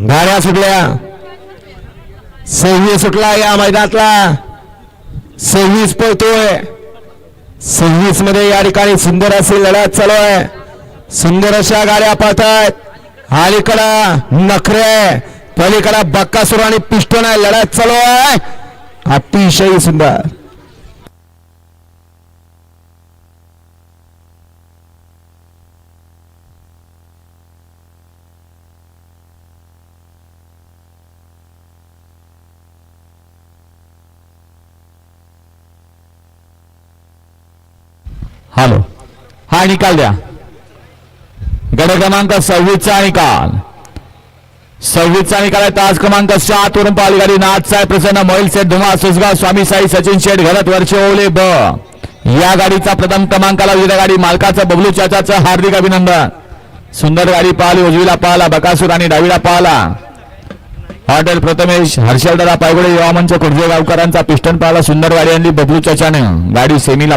गाड्या सुटल्या. सव्वीस सुटला या मैदानातला. सव्वीस पळतोय. सव्वीसमध्ये या ठिकाणी सुंदर अशी लढत चालू आहे. सुंदर अशा गाड्या पळतायत. अलीकडं नखरे. पलीकडं बक्कासुर आणि पिस्टन आहे. लढत चालू आहे. अतिशय सुंदर. हॅलो. हा निकाल द्या. गड क्रमांक सव्वीसचा निकाल. सव्वीसचा निकाल आहे तास क्रमांक सात वरून पालगाडी नाथसाहेब प्रसन्न मोहिल सेठ धुमा सुसगाव स्वामी साई सचिन शेठ घरत वर्षे ओले ब. या गाडीचा प्रथम क्रमांकाला विविध गाडी मालकाचं बबलू चाचाचं हार्दिक अभिनंदन. सुंदर गाडी पाहिली उजवीला पाहला बकासूर आणि डावीला पाहला. हॉटेल प्रथमेश हर्षलदादा पायगुडे युवा मंच खुर्जे गावकरांचा पिस्टन पाहिला सुंदर गाडी आणली बबलू चाचाने. गाडी सेमीला